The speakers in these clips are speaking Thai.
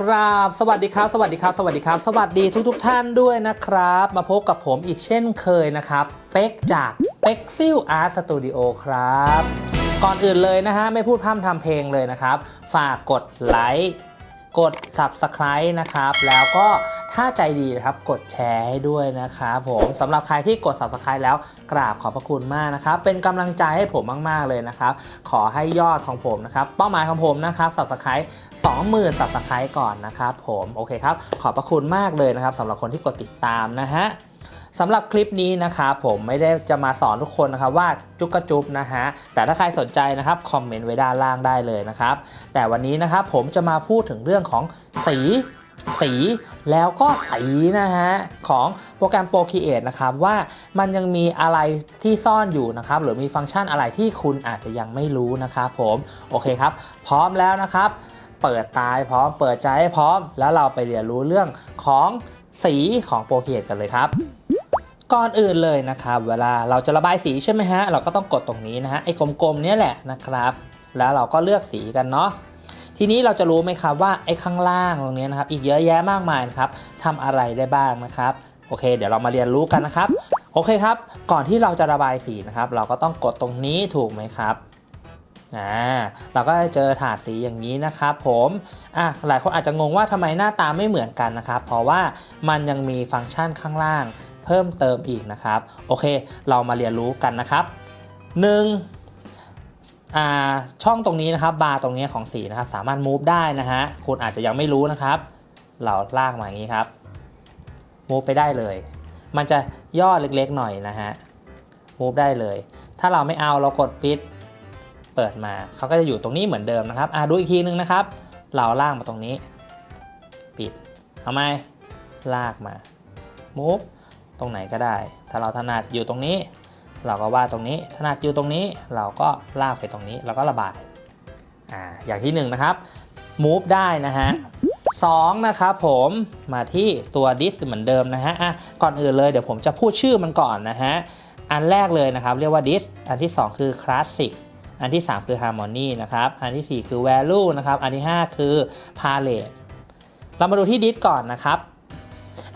กราบสวัสดีครับ สวัสดีครับ สวัสดีครับ สวัสดีทุกทท่านด้วยนะครับ มาพบกับผมอีกเช่นเคยนะครับ เป็กจากเป็กซิลอาร์ตสตูดิโอครับ ก่อนอื่นเลยนะฮะ ไม่พูดพร่ำทำเพลงเลยนะครับ ฝากกดไลค์กด Subscribe นะครับ แล้วก็ ถ้าใจดีนะครับกดแชร์ให้ด้วยนะครับผมสำหรับใครที่กด Subscribe แล้วกราบขอบพระคุณมากนะครับ เป็นกำลังใจให้ผมมาก ๆ เลยนะครับ ขอให้ยอดของผมนะครับ เป้าหมายของผมนะครับ Subscribe 20,000 Subscribe ก่อนนะครับผมโอเคครับ ขอบพระคุณมากเลยนะครับสำหรับคนที่กดติดตามนะฮะสำหรับคลิปนี้นะครับผมไม่ได้จะมาสอนทุกคนนะครับว่าจุกกระจุบนะฮะแต่ถ้าใครสนใจนะครับคอมเมนต์ไว้ด้านล่างได้เลยนะครับแต่วันนี้นะครับผมจะมาพูดถึงเรื่องของสี สีแล้วก็สีนะฮะ ของโปรแกรม Procreate นะครับ ว่ามันยังมีอะไรที่ซ่อนอยู่นะครับ หรือมีฟังก์ชันอะไรที่คุณอาจจะยังไม่รู้นะครับผม โอเคครับ พร้อมแล้วนะครับ เปิดตายพร้อมเปิดใจให้พร้อม แล้วเราไปเรียนรู้เรื่องของสีของ Procreate กันเลยครับก่อนอื่นเลยนะครับเวลาเราจะระบายสีใช่ไหมฮะเราก็ต้องกดตรงนี้นะฮะไอ้กลมๆเนี้ยแหละนะครับ แล้วเราก็เลือกสีกันเนาะ ทีนี้เราจะรู้ไหมครับว่าไอ้ข้างล่างตรงนี้นะครับอีกเยอะแยะมากมายนะครับทำอะไรได้บ้างนะครับโอเค เดี๋ยวเรามาเรียนรู้กันนะครับ โอเคครับ ก่อนที่เราจะระบายสีนะครับ เราก็ต้องกดตรงนี้ถูกไหมครับอ่าเราก็จะเจอถาดสีอย่างนี้นะครับ ผมอะหลายคนอาจจะงงว่าทำไมหน้าตาไม่เหมือนกันนะครับ เพราะว่ามันยังมีฟังก์ชันข้างล่าง เพิ่มเติมอีกนะครับ โอเค เรามาเรียนรู้กันนะครับ 1. ช่องตรงนี้นะครับบาร์ตรงนี้ของสีนะครับสามารถ move ได้นะฮะคุณอาจจะยังไม่รู้นะครับ เราลากมาอย่างนี้ครับ move ไปได้เลย มันจะย่อเล็กๆหน่อยนะฮะ move ได้เลย ถ้าเราไม่เอาเรากดปิดเปิดมาเขาก็จะอยู่ตรงนี้เหมือนเดิมนะครับอ่าดูอีกทีนึงนะครับ เราลากมาตรงนี้ ปิดเอาไหมลากมา move ตรงไหนก็ได้ ถ้าเราถนัดอยู่ตรงนี้ เราก็วาดตรงนี้ถนัดอยู่ตรงนี้เราก็ลากไปตรงนี้แล้วก็ระบายอ่าอย่างที่หนึ่งนะครับ move ได้นะฮะสองนะครับผมมาที่ตัว dis เหมือนเดิมนะฮะอะก่อนอื่นเลยเดี๋ยวผมจะพูดชื่อมันก่อนนะฮะอันแรกเลยนะครับ เรียกว่า dis อันที่ 2 คือ classic อันที่ 3 คือ harmony นะครับ อันทีสี่4 คือ value นะครับ อันที่ 5 คือ palette เรามาดูที่ dis ก่อนนะครับ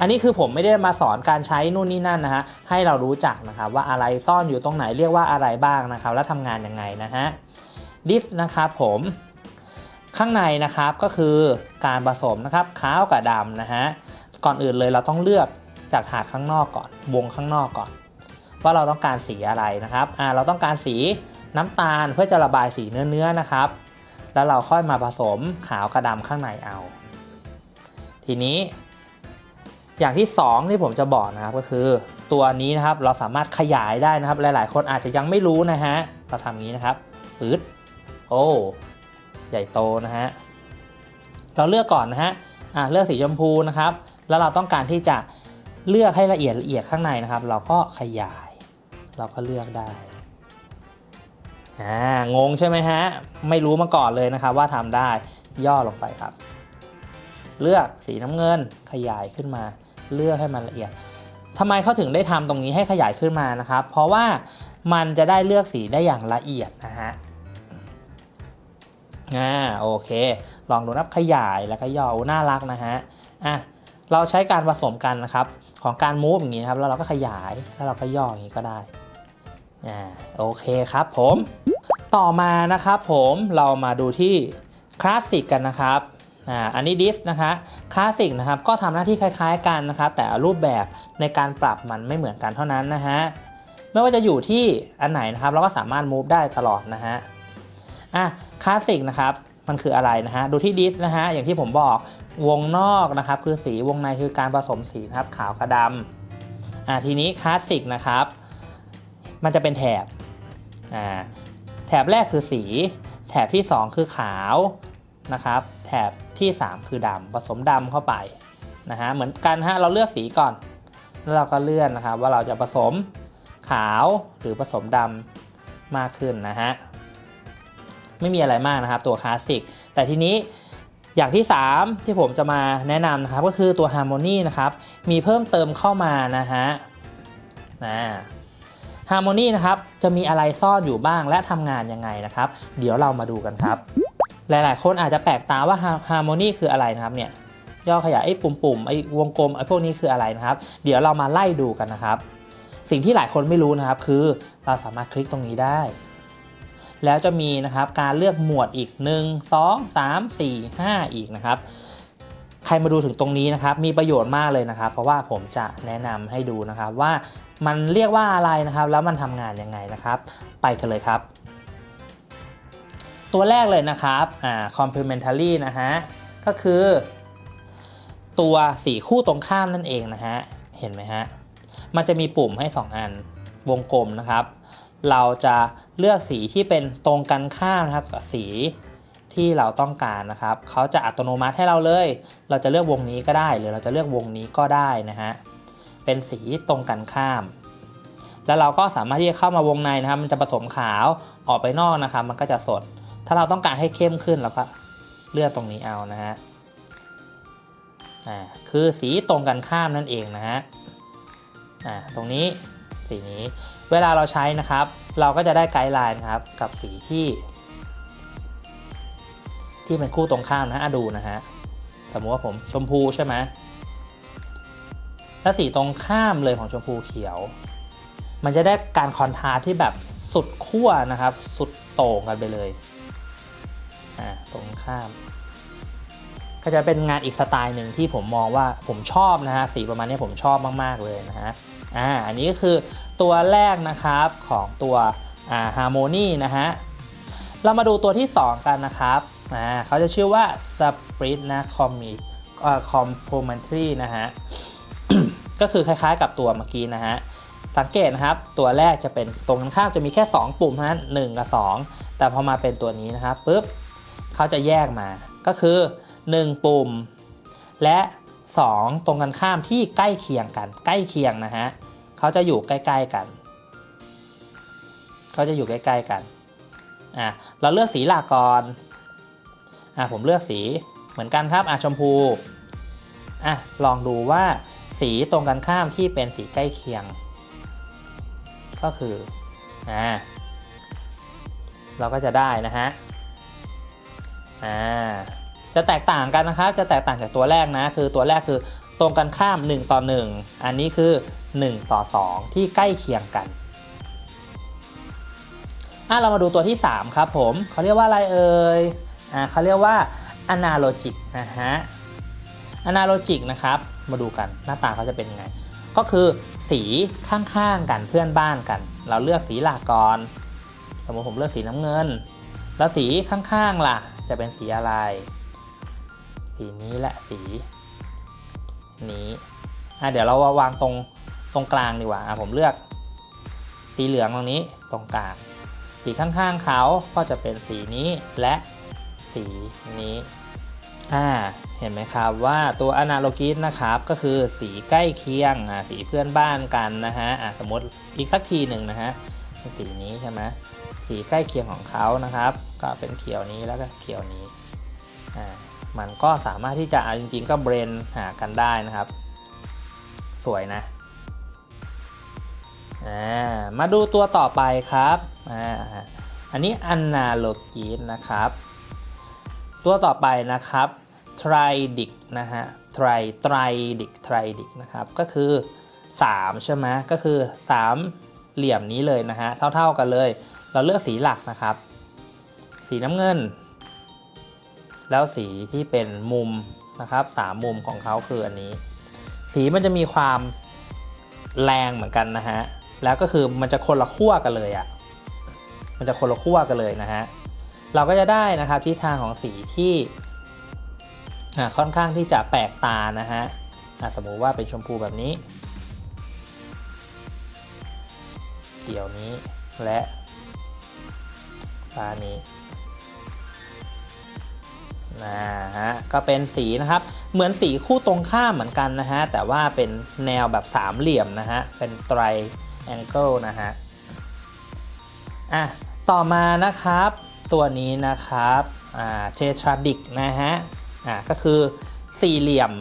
อันนี้คือผมไม่ได้มาสอนการใช้นู่นนี่นั่นนะฮะให้เรารู้จักนะครับว่าอะไรซ่อนอยู่ตรงไหนเรียกว่าอะไรบ้างนะครับ แล้วทำงานยังไงนะฮะดิสนะครับผมข้างในนะครับก็คือการผสมนะครับขาวกับดำนะฮะก่อนอื่นเลยเราต้องเลือกจากถาดข้างนอกก่อน วงข้างนอกก่อน ว่าเราต้องการสีอะไรนะครับอ่าเราต้องการสีน้ำตาลเพื่อจะระบายสีเนื้อๆนะครับ แล้วเราค่อยมาผสมขาวกับดำข้างในเอา ทีนี้ อย่างที่ 2 ที่ผมจะบอกนะครับก็คือตัวนี้นะครับเราสามารถขยายได้นะครับ หลาย ๆ คนอาจจะยังไม่รู้นะฮะเราทำอย่างนี้นะครับปืดโอ้ใหญ่โตนะฮะเราเลือกก่อนนะฮะอ่าเลือกสีชมพูนะครับ แล้วเราต้องการที่จะเลือกให้ละเอียดละเอียดข้างในนะครับ เราก็ขยาย เราก็เลือกได้อ่างงใช่ไหมฮะไม่รู้มาก่อนเลยนะครับ ว่าทำได้ย่อลงไปครับ เลือกสีน้ำเงินขยายขึ้นมา เลือกให้มันละเอียดทำไมเขาถึงได้ทำตรงนี้ให้ขยายขึ้นมานะครับ เพราะว่ามันจะได้เลือกสีได้อย่างละเอียดนะฮะอ่าโอเค ลองดูนับขยายแล้วก็ย่อน่ารักนะฮะอะเราใช้การผสมกันนะครับ ของการมูฟอย่างนี้นะครับ แล้วเราก็ขยายแล้วเราก็ย่ออย่างนี้ก็ได้อ่าโอเคครับผม ต่อมานะครับผมเรามาดูที่คลาสสิกกันนะครับ อ่าอันนี้ดิสนะคะคลาสสิกนะครับก็ทำหน้าที่คล้ายๆกันนะครับ แต่รูปแบบในการปรับมันไม่เหมือนกันเท่านั้นนะฮะไม่ว่าจะอยู่ที่อันไหนนะครับ เราก็สามารถ move ได้ตลอดนะฮะอะคลาสสิกนะครับมันคืออะไรนะฮะดูที่ดิสนะฮะอย่างที่ผมบอกวงนอกนะครับ คือสีวงในคือการผสมสีนะครับขาวกับดำอ่าทีนี้คลาสสิกนะครับ มันจะเป็นแถบอ่าแถบแรกคือสี แถบที่ 2 คือขาวนะครับ ถบที่ 3 คือดำผสมดำเข้าไปนะฮะเหมือนกันฮะเราเลือกสีก่อน แล้วเราก็เลื่อนนะครับว่าเราจะผสมขาวหรือผสมดำมากขึ้นนะฮะไม่มีอะไรมากนะครับตัวคลาสสิกแต่ทีนี้อย่างที่ 3 ที่ผมจะมาแนะนำนะครับก็คือตัว Harmony นะครับมีเพิ่มเติมเข้ามานะฮะนะ Harmony นะครับจะมีอะไรซ่อนอยู่บ้างและทำงานยังไงนะครับ เดี๋ยวเรามาดูกันครับ หลายๆ คนอาจจะแปลกตาว่าฮาร์โมนีคืออะไรนะครับเนี่ยย่อขยายไอ้ปุ่มๆไอ้วงกลมไอ้พวกนี้คืออะไรนะครับ เดี๋ยวเรามาไล่ดูกันนะครับ สิ่งที่หลายคนไม่รู้นะครับ คือเราสามารถคลิกตรงนี้ได้ แล้วจะมีนะครับการเลือกหมวดอีก 1 2 3 4 5 อีกนะครับ ใครมาดูถึงตรงนี้นะครับ มีประโยชน์มากเลยนะครับ เพราะว่าผมจะแนะนำให้ดูนะครับว่ามันเรียกว่าอะไรนะครับ แล้วมันทำงานยังไงนะครับ ไปกันเลยครับ ตัวแรกเลยนะครับอ่า complementary นะฮะ ก็คือ ตัวสีคู่ตรงข้ามนั่นเองนะฮะ เห็นไหมฮะ มันจะมีปุ่มให้ 2 อันวงกลมนะครับ เราจะเลือกสีที่เป็นตรงกันข้ามนะครับกับสีที่เราต้องการนะครับ เขาจะอัตโนมัติให้เราเลย เราจะเลือกวงนี้ก็ได้ หรือเราจะเลือกวงนี้ก็ได้นะฮะ เป็นสีตรงกันข้าม แล้วเราก็สามารถที่จะเข้ามาวงในนะครับ มันจะผสมขาวออกไปนอกนะครับ มันก็จะสด ถ้าเราต้องการให้เข้มขึ้นเราก็เลือกตรงนี้เอานะฮะอ่าคือสีตรงกันข้ามนั่นเองนะฮะอ่าตรงนี้สีนี้ เวลาเราใช้นะครับ เราก็จะได้ไกด์ไลน์ครับกับสีที่ ที่เป็นคู่ตรงข้ามนะอะดูนะฮะสมมติว่าผมชมพูใช่ไหมแล้วสีตรงข้ามเลยของชมพูเขียว มันจะได้การคอนทราสที่แบบสุดขั้วนะครับ สุดโต่งกันไปเลย อ่าตรงข้าม ก็จะเป็นงานอีกสไตล์หนึ่งที่ผมมองว่าผมชอบนะฮะสีประมาณนี้ผมชอบมาก ๆ เลยนะฮะอ่าอันนี้ก็คือตัวแรกนะครับของตัวอ่า Harmony นะฮะเรามาดูตัวที่ 2 กันนะครับอ่าเขาจะชื่อว่า Split นะ Commit อ่า Complementary นะฮะก็คือคล้ายๆกับตัวเมื่อกี้นะฮะสังเกตนะครับตัวแรกจะเป็นตรงกันข้ามจะมีแค่ 2 ปุ่มเท่านั้น1กับ 2 แต่พอมาเป็นตัวนี้นะครับปุ๊บ เขาจะแยกมา ก็คือ 1 ปุ่ม และ 2 ตรงกันข้ามที่ใกล้เคียงกัน ใกล้เคียงนะฮะเขาจะอยู่ใกล้ๆกันเขาจะอยู่ใกล้ๆกันอะเราเลือกสีหลักก่อนอะผมเลือกสีเหมือนกันครับอะชมพูอะลองดูว่าสีตรงกันข้ามที่เป็นสีใกล้เคียง ก็คืออ่าเราก็จะได้นะฮะ อ่าจะแตกต่างกันนะครับ จะแตกต่างจากตัวแรกนะ คือตัวแรกคือตรงกันข้าม 1 ต่อ 1 อันนี้คือ 1 ต่อ 2 ที่ใกล้เคียงกันอะเรามาดูตัวที่ 3 ครับผมเขาเรียกว่าอะไรเอ่ยอ่าเขาเรียกว่า analogic นะฮะ analogic นะครับ มาดูกันหน้าตาเขาจะเป็นยังไง ก็คือสีข้างๆกันเพื่อนบ้านกัน เราเลือกสีหลักก่อน สมมติผมเลือกสีน้ำเงิน แล้วสีข้างๆล่ะ จะเป็นสีอะไร สีนี้และสี นี้อะเดี๋ยวเราวางตรงตรงกลางดีกว่าอะผมเลือก สีเหลืองตรงนี้ตรงกลาง สีข้างๆเขาก็จะเป็นสีนี้และสีนี้อ่าเห็นไหมครับว่าตัว analogous นะครับก็คือสีใกล้เคียงสีเพื่อนบ้านกันนะฮะสมมติอีกสักทีหนึ่งนะฮะสีนี้ใช่ไหม สีใกล้เคียงของเขานะครับ ก็เป็นเขียวนี้แล้วก็เขียวนี้อ่ามันก็สามารถที่จะจริงๆ ก็เบรนหากันได้นะครับ สวยนะอ่ามาดูตัวต่อไปครับอ่าอันนี้ analogous นะครับ ตัวต่อไปนะครับ tridic นะฮะ tri tridic tridic นะครับ ก็คือ 3 ใช่ไหมก็คือ 3 เหลี่ยมนี้เลยนะฮะ เท่าๆกันเลย เราเลือกสีหลักนะครับ สีน้ำเงิน แล้วสีที่เป็นมุมนะครับสามมุมของเขาคืออันนี้ สีมันจะมีความแรงเหมือนกันนะฮะ แล้วก็คือมันจะคนละขั้วกันเลยอะ่ะ มันจะคนละขั้วกันเลยนะฮะ เราก็จะได้นะครับทิศทางของสีที่ค่อนข้างที่จะแปลกตานะฮะสมมุติว่าเป็นชมพูแบบนี้เขียวนี้และ ฟ้านี้นะฮะก็เป็นสีนะครับเหมือนสีคู่ตรงข้ามเหมือนกันนะฮะแต่ว่าเป็นแนวแบบสามเหลี่ยมนะฮะเป็นไตรแองเกิลนะฮะอะต่อมานะครับตัวนี้นะครับอ่าเททราดิกนะฮะอ่าก็คือสี่เหลี่ยม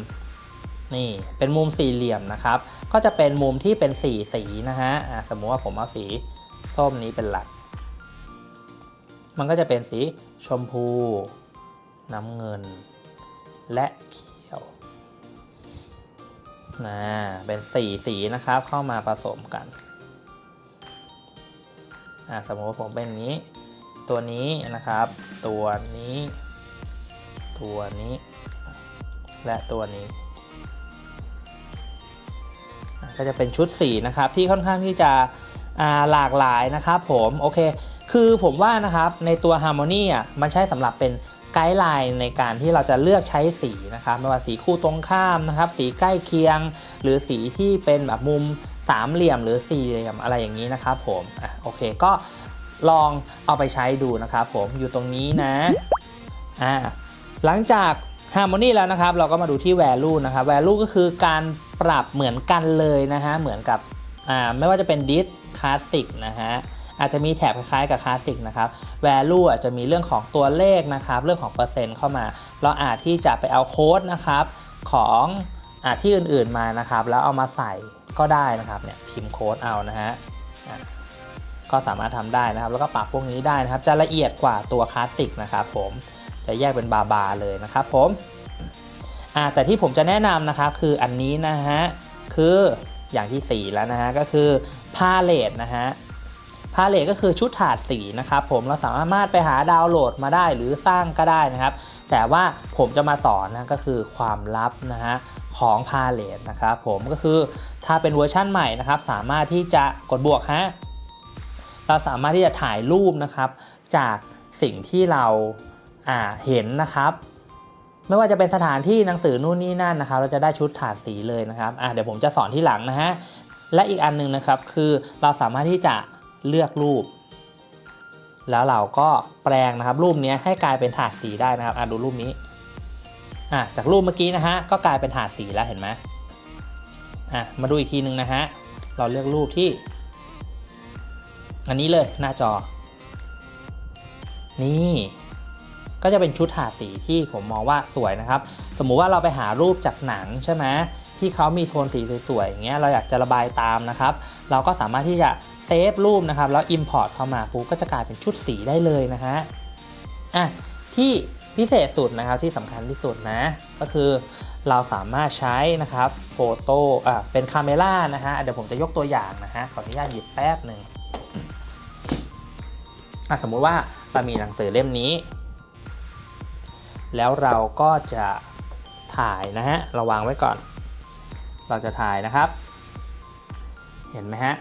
นี่เป็นมุมสี่เหลี่ยมนะครับ ก็จะเป็นมุมที่เป็นสีสีนะฮะอ่าสมมุติว่าผมเอาสีส้มนี้เป็นหลัก มันก็จะเป็นสีชมพู น้ำเงิน และเขียวนะเป็นสีสีนะครับเข้ามาผสมกันอะสมมติว่าผมเป็นนี้ ตัวนี้นะครับ ตัวนี้ ตัวนี้ และตัวนี้ ก็จะเป็นชุดสีนะครับที่ค่อนข้างที่จะหลากหลายนะครับผม โอเค คือผมว่านะครับในตัว Harmony อะมันใช้สำหรับเป็นไกด์ไลน์ในการที่เราจะเลือกใช้สีนะครับไม่ว่าสีคู่ตรงข้ามนะครับ สีใกล้เคียง หรือสีที่เป็นแบบมุมสามเหลี่ยมหรือสี่เหลี่ยมอะไรอย่างนี้นะครับผมอะโอเคก็ลองเอาไปใช้ดูนะครับผมอยู่ตรงนี้นะอ่าหลังจาก Harmony แล้วนะครับ เราก็มาดูที่ Value นะครับ Value ก็คือการปรับเหมือนกันเลยนะฮะเหมือนกับอ่าไม่ว่าจะเป็น Dis Classic นะฮะ อาจจะมีแถบคล้ายๆกับคลาสสิกนะครับ value อาจจะมีเรื่องของตัวเลขนะครับ เรื่องของเปอร์เซ็นต์เข้ามา เราอาจที่จะไปเอาโค้ดนะครับของอาที่อื่นๆมานะครับ แล้วเอามาใส่ก็ได้นะครับเนี่ยพิมพ์โค้ดเอานะฮะก็สามารถทำได้นะครับ แล้วก็ปรับพวกนี้ได้นะครับ จะละเอียดกว่าตัวคลาสสิกนะครับผมจะแยกเป็นบาบาเลยนะครับผมแต่ที่ผมจะแนะนำนะครับคืออันนี้นะฮะคืออย่างที่ 4 แล้วนะฮะก็คือพาเลตนะฮะ พาเลทก็คือชุดถาดสีนะครับผมเราสามารถไปหาดาวน์โหลดมาได้หรือสร้างก็ได้นะครับ แต่ว่าผมจะมาสอนนะก็คือความลับนะฮะของพาเลทนะครับผมก็คือถ้าเป็นเวอร์ชั่นใหม่นะครับ สามารถที่จะกดบวกฮะเราสามารถที่จะถ่ายรูปนะครับ จากสิ่งที่เราเห็นนะครับไม่ว่าจะเป็นสถานที่หนังสือนู่นนี่นั่นนะครับ เราจะได้ชุดถาดสีเลยนะครับอะเดี๋ยวผมจะสอนที่หลังนะฮะและอีกอันหนึงนะครับคือเราสามารถที่จะ เลือกรูป แล้วเราก็แปลงนะครับ รูปนี้ให้กลายเป็นถาดสีได้นะครับอะดูรูปนี้อะจากรูปเมื่อกี้นะฮะก็กลายเป็นถาดสีแล้วเห็นไหมอะมาดูอีกทีหนึ่งนะฮะเราเลือกรูปที่ อันนี้เลยหน้าจอ นี่ ก็จะเป็นชุดถาดสีที่ผมมองว่าสวยนะครับ สมมุติว่าเราไปหารูปจากหนังใช่ไหมที่เขามีโทนสีสวยๆอย่างเงี้ยเราอยากจะระบายตามนะครับ เราก็สามารถที่จะ ซฟรูปนะครับ แล้ว Import เข้ามาปุ๊บก็จะกลายเป็นชุดสีได้เลยนะฮะอะที่พิเศษสุดนะครับที่สำคัญที่สุดนะ ก็คือเราสามารถใช้นะครับโฟโต้อะเป็นคาเมล่านะฮะเดี๋ยวผมจะยกตัวอย่างนะฮะขออนุญาตหยิบแป๊บหนึ่งอะสมมุติว่าเรามีหนังสือเล่มนี้ แล้วเราก็จะถ่ายนะฮะเราวางไว้ก่อน เราจะถ่ายนะครับ เห็นไหมฮะ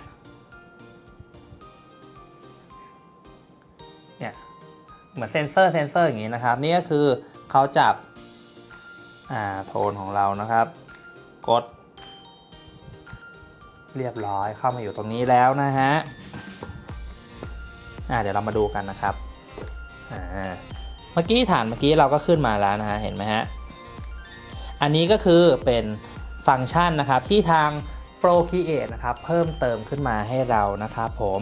เนี่ยเหมือนเซนเซอร์เซนเซอร์อย่างนี้นะครับ นี่ก็คือเขาจับโทนของเรานะครับ กด เรียบร้อยเข้ามาอยู่ตรงนี้แล้วนะฮะเดี๋ยวเรามาดูกันนะครับเมื่อกี้ฐานเมื่อกี้เราก็ขึ้นมาแล้วนะฮะเห็นไหมฮะอันนี้ก็คือเป็นฟังก์ชันนะครับที่ทาง Procreate นะครับเพิ่มเติมขึ้นมาให้เรานะครับผม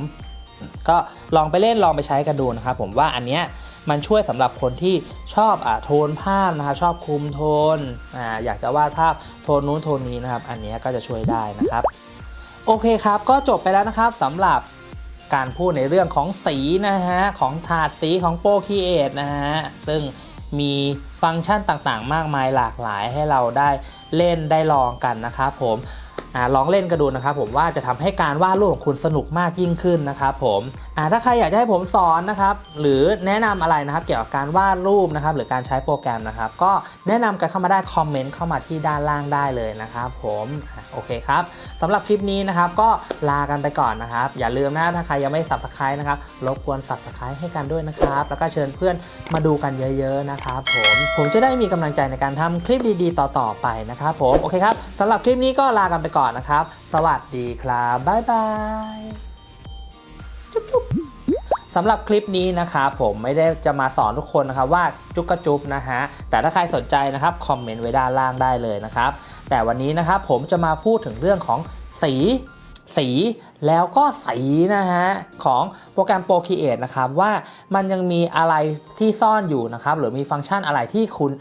ก็ลองไปเล่นลองไปใช้กันดูนะครับผมว่าอันเนี้ยมันช่วยสำหรับคนที่ชอบอะโทนภาพนะครับชอบคุมโทนออยากจะวาดภาพโทนนู้นโทนนี้นะครับ อันนี้ก็จะช่วยได้นะครับ โอเคครับก็จบไปแล้วนะครับสำหรับการพูดในเรื่องของสีนะฮะของถาดสีของ Procreate นะฮะซึ่งมีฟังก์ชันต่างๆ มากมายหลากหลายให้เราได้เล่นได้ลองกันนะครับผม ลองเล่นกันดูนะครับผมว่าจะทำให้การวาดรูปของคุณสนุกมากยิ่งขึ้นนะครับผมถ้าใครอยากจะให้ผมสอนนะครับหรือแนะนำอะไรนะครับเกี่ยวกับการวาดรูปนะครับหรือการใช้โปรแกรมนะครับก็แนะนำกันเข้ามาได้คอมเมนต์เข้ามาที่ด้านล่างได้เลยนะครับผมโอเคครับสำหรับคลิปนี้นะครับก็ลากันไปก่อนนะครับ อย่าลืมนะถ้าใครยังไม่ subscribe นะครับรบกวน subscribe ให้กันด้วยนะครับ แล้วก็เชิญเพื่อนมาดูกันเยอะ ๆ นะครับผมผมจะได้มีกำลังใจในการทำคลิปดีๆ ต่อๆไปนะครับผมโอเคครับสำหรับคลิปนี้ก็ลากันไปก่อนนะครับ สวัสดีครับ บ๊ายบายจุ๊บๆสำหรับคลิปนี้นะครับผมไม่ได้จะมาสอนทุกคนนะครับว่าจุกกระจุบนะฮะแต่ถ้าใครสนใจนะครับคอมเมนต์ไว้ด้านล่างได้เลยนะครับ แต่วันนี้นะครับผมจะมาพูดถึงเรื่องของสีสีแล้วก็สีนะฮะ ของโปรแกรม Procreate นะครับ ว่ามันยังมีอะไรที่ซ่อนอยู่นะครับ หรือมีฟังก์ชันอะไรที่คุณ